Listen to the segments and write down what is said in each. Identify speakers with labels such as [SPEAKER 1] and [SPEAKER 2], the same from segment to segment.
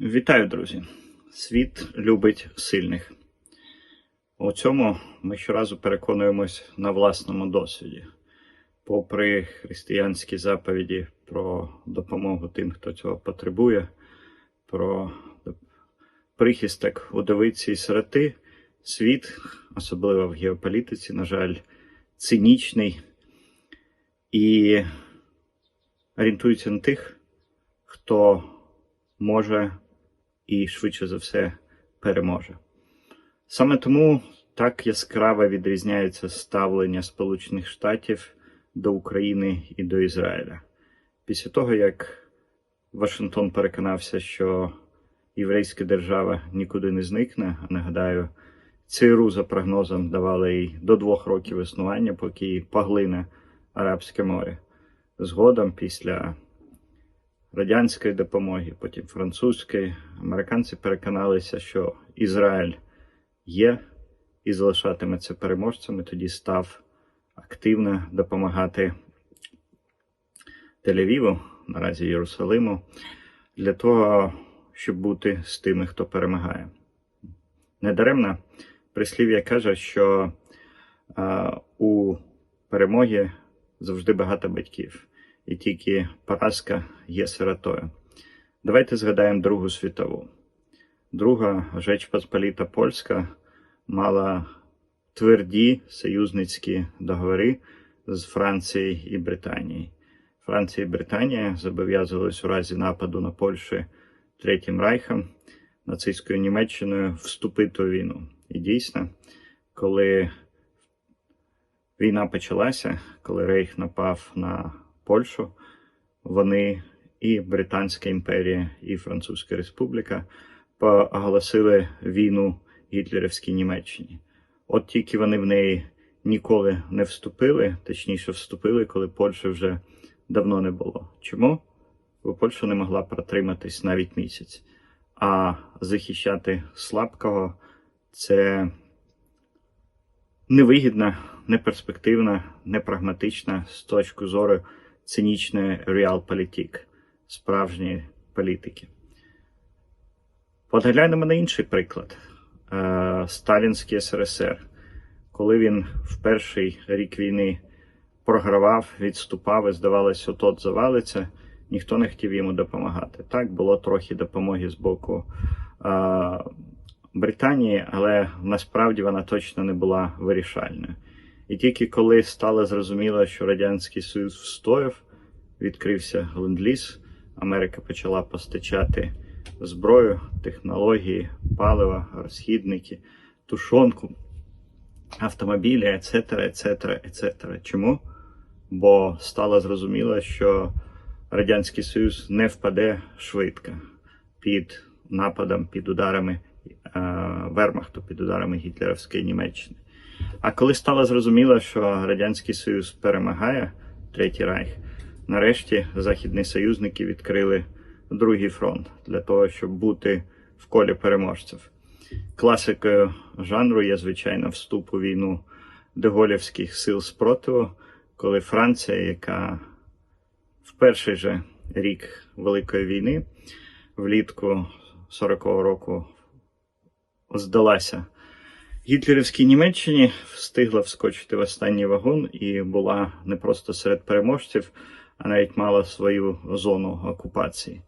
[SPEAKER 1] Вітаю, друзі! Світ любить сильних. У цьому ми щоразу переконуємось на власному досвіді. Попри християнські заповіді про допомогу тим, хто цього потребує, про прихисток удовиці і сироти, світ, особливо в геополітиці, на жаль, цинічний і орієнтується на тих, хто може і швидше за все переможе. Саме тому так яскраво відрізняється ставлення Сполучених Штатів до України і до Ізраїля. Після того, як Вашингтон переконався, що єврейська держава нікуди не зникне, а нагадаю, ЦРУ за прогнозом давали їй до двох років існування, поки її поглине Арабське море. Згодом, після радянської допомоги, потім французької, американці переконалися, що Ізраїль є і залишатиметься переможцем, і тоді став активно допомагати Тель-Авіву, наразі Єрусалиму, для того, щоб бути з тими, хто перемагає. Недаремно прислів'я каже, що а, у перемогі завжди багато батьків, і тільки поразка є сиротою. Давайте згадаємо Другу світову. Друга Жеч Посполіта Польська мала тверді союзницькі договори з Францією і Британією. Франція і Британія зобов'язувались у разі нападу на Польщу Третім Райхом, нацистською Німеччиною вступити у війну. І дійсно, коли війна почалася, коли Рейх напав на Польщу, вони і Британська імперія, і Французька Республіка оголосили війну гітлерівській Німеччині. От тільки вони в неї ніколи не вступили, точніше, вступили, коли Польщі вже давно не було. Чому? Бо Польща не могла протриматись навіть місяць. А захищати слабкого це невигідна, неперспективна, непрагматична з точки зору цинічної реалполітик, справжньої політики. Поглянемо на інший приклад: Е, Сталінський СРСР, коли він в перший рік війни програвав, відступав і здавалося, от завалиться, ніхто не хотів йому допомагати. Так, було трохи допомоги з боку е, Британії, але насправді вона точно не була вирішальною. І тільки коли стало зрозуміло, що Радянський Союз встояв, відкрився ленд-ліз, Америка почала постачати зброю, технології, паливо, розхідники, тушонку, автомобілі, ецетера, ецетера, ецетера. Чому? Бо стало зрозуміло, що Радянський Союз не впаде швидко під нападом, під ударами е, Вермахту, під ударами Гітлерівської Німеччини. А коли стало зрозуміло, що Радянський Союз перемагає Третій Райх, нарешті західні союзники відкрили другий фронт для того, щоб бути в колі переможців. Класикою жанру є, звичайно, вступ у війну деголівських сил спротиву, коли Франція, яка в перший же рік Великої війни, влітку 40-го року здалася гітлерівській Німеччині, встигла вскочити в останній вагон і була не просто серед переможців, а навіть мала свою зону окупації.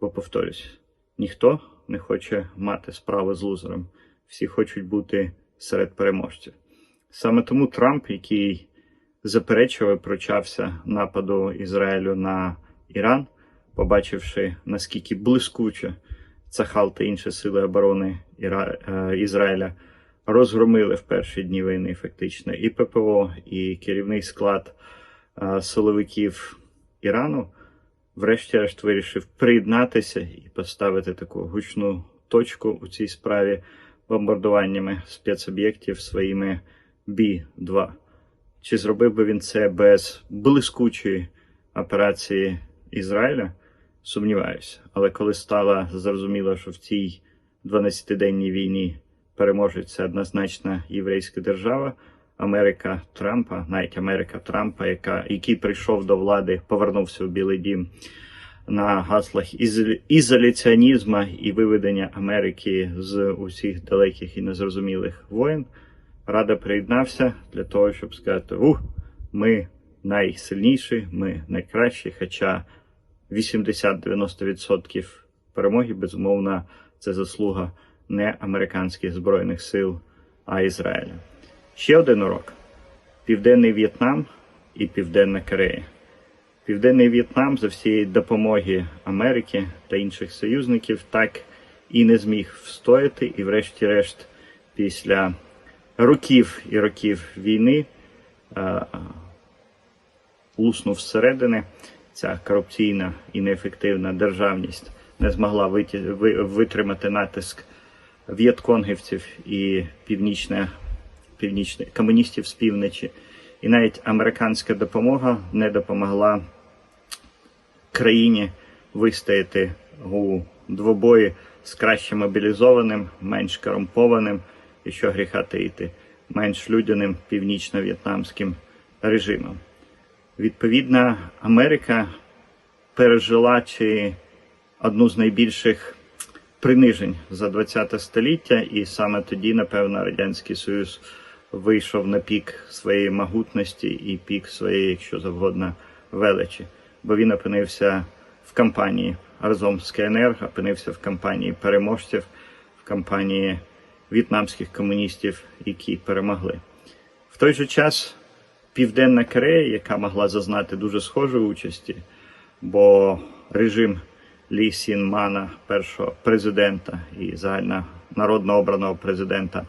[SPEAKER 1] Бо повторюсь, ніхто не хоче мати справи з лузером. Всі хочуть бути серед переможців. Саме тому Трамп, який заперечував і прочався нападу Ізраїлю на Іран, побачивши наскільки блискуче Цахал та інші сили оборони е, Ізраїля розгромили в перші дні війни, фактично, і ППО, і керівний склад е, силовиків Ірану врешті-решт вирішив приєднатися і поставити таку гучну точку у цій справі бомбардуваннями спецоб'єктів своїми Бі-2. Чи зробив би він це без блискучої операції Ізраїля? Сумніваюся. Але коли стало зрозуміло, що в цій 12-денній війні переможеться однозначно єврейська держава, Америка Трампа, навіть Америка Трампа, яка, який прийшов до влади, повернувся в Білий Дім на гаслах ізолі- ізоляціонізму і виведення Америки з усіх далеких і незрозумілих воєн. Рада приєднався для того, щоб сказати: ух, ми найсильніші, ми найкращі. Хоча 80-90% перемоги, безумовно, це заслуга не американських збройних сил, а Ізраїля. Ще один урок: Південний В'єтнам і Південна Корея. Південний В'єтнам за всієї допомоги Америки та інших союзників так і не зміг встояти, і, врешті-решт, після років і років війни е, луснув зсередини. Ця корупційна і неефективна державність не змогла витримати натиск в'єтконгівців і північне, північне, комуністів з півночі. І навіть американська допомога не допомогла країні вистояти у двобої з краще мобілізованим, менш корумпованим і що гріха таїти, менш людяним північно-в'єтнамським режимом. Відповідно, Америка пережила чи одну з найбільших принижень за ХХ століття, і саме тоді, напевно, Радянський Союз вийшов на пік своєї могутності і пік своєї, якщо завгодно, величі. Бо він опинився в кампанії разом з КНР, опинився в кампанії переможців, в кампанії в'єтнамських комуністів, які перемогли. В той же час Південна Корея, яка могла зазнати дуже схожої участі, бо режим Лі Сін Мана, першого президента і загально народно обраного президента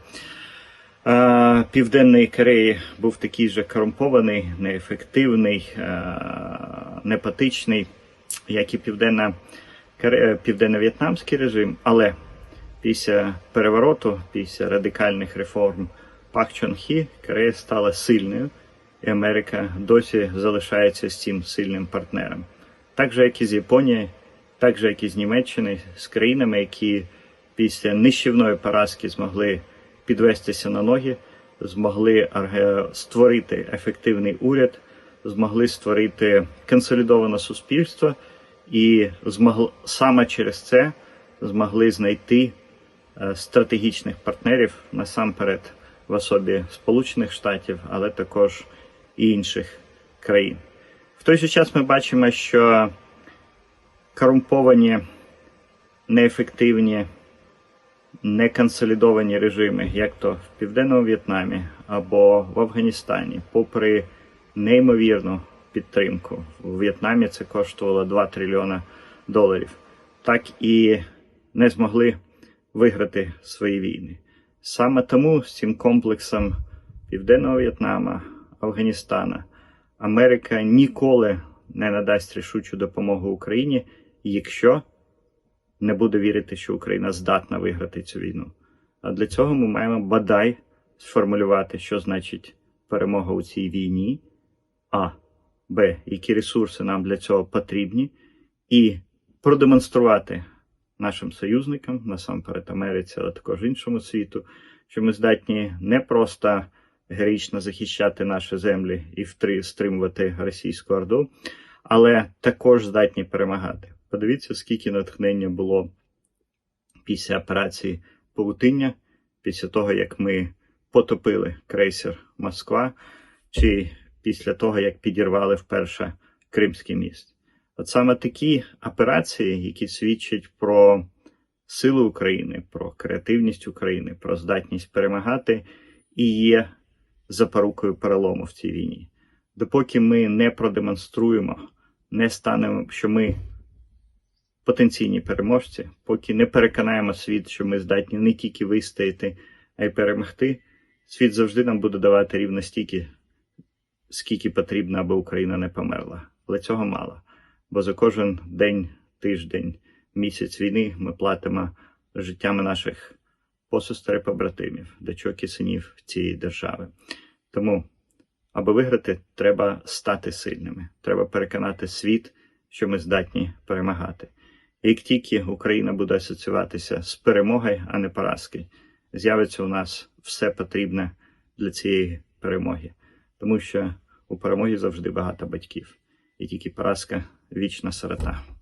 [SPEAKER 1] е, Південної Кореї, був такий же корумпований, неефективний, е, непатичний, як і Південна Південно-В'єтнамський режим, але після перевороту, після радикальних реформ Пак Чон Хі, Корея стала сильною, і Америка досі залишається з цим сильним партнером. Так же, як і з Японією, так же, як і з Німеччини, з країнами, які після нищівної поразки змогли підвестися на ноги, змогли створити ефективний уряд, змогли створити консолідоване суспільство і змогли саме через це змогли знайти е, стратегічних партнерів насамперед в особі Сполучених Штатів, але також і інших країн. В той же час ми бачимо, що корумповані, неефективні, неконсолідовані режими, як то в Південному В'єтнамі або в Афганістані, попри неймовірну підтримку, у В'єтнамі це коштувало 2 трильйона доларів, так і не змогли виграти свої війни. Саме тому з цим комплексом Південного В'єтнама, Афганістана Америка ніколи не надасть рішучу допомогу Україні, якщо не буде вірити, що Україна здатна виграти цю війну. А для цього ми маємо бодай сформулювати, що значить перемога у цій війні, а Б, які ресурси нам для цього потрібні, і продемонструвати нашим союзникам, насамперед Америці, але також іншому світу, що ми здатні не просто героїчно захищати наші землі і стримувати російську орду, але також здатні перемагати. Подивіться, скільки натхнення було після операції Павутиння, після того, як ми потопили крейсер Москва, чи після того, як підірвали вперше Кримський міст. От саме такі операції, які свідчать про силу України, про креативність України, про здатність перемагати, і є запорукою перелому в цій війні. Допоки ми не продемонструємо, не станемо, що ми потенційні переможці, поки не переконаємо світ, що ми здатні не тільки вистояти, а й перемогти, світ завжди нам буде давати рівно стільки, скільки потрібно, аби Україна не померла. Але цього мало. Бо за кожен день, тиждень, місяць війни ми платимо життями наших посестер і побратимів, дочок і синів цієї держави. Тому, аби виграти, треба стати сильними. Треба переконати світ, що ми здатні перемагати. Як тільки Україна буде асоціюватися з перемогою, а не поразки, з'явиться у нас все потрібне для цієї перемоги, тому що у перемоги завжди багато батьків, і тільки поразка вічна сирота.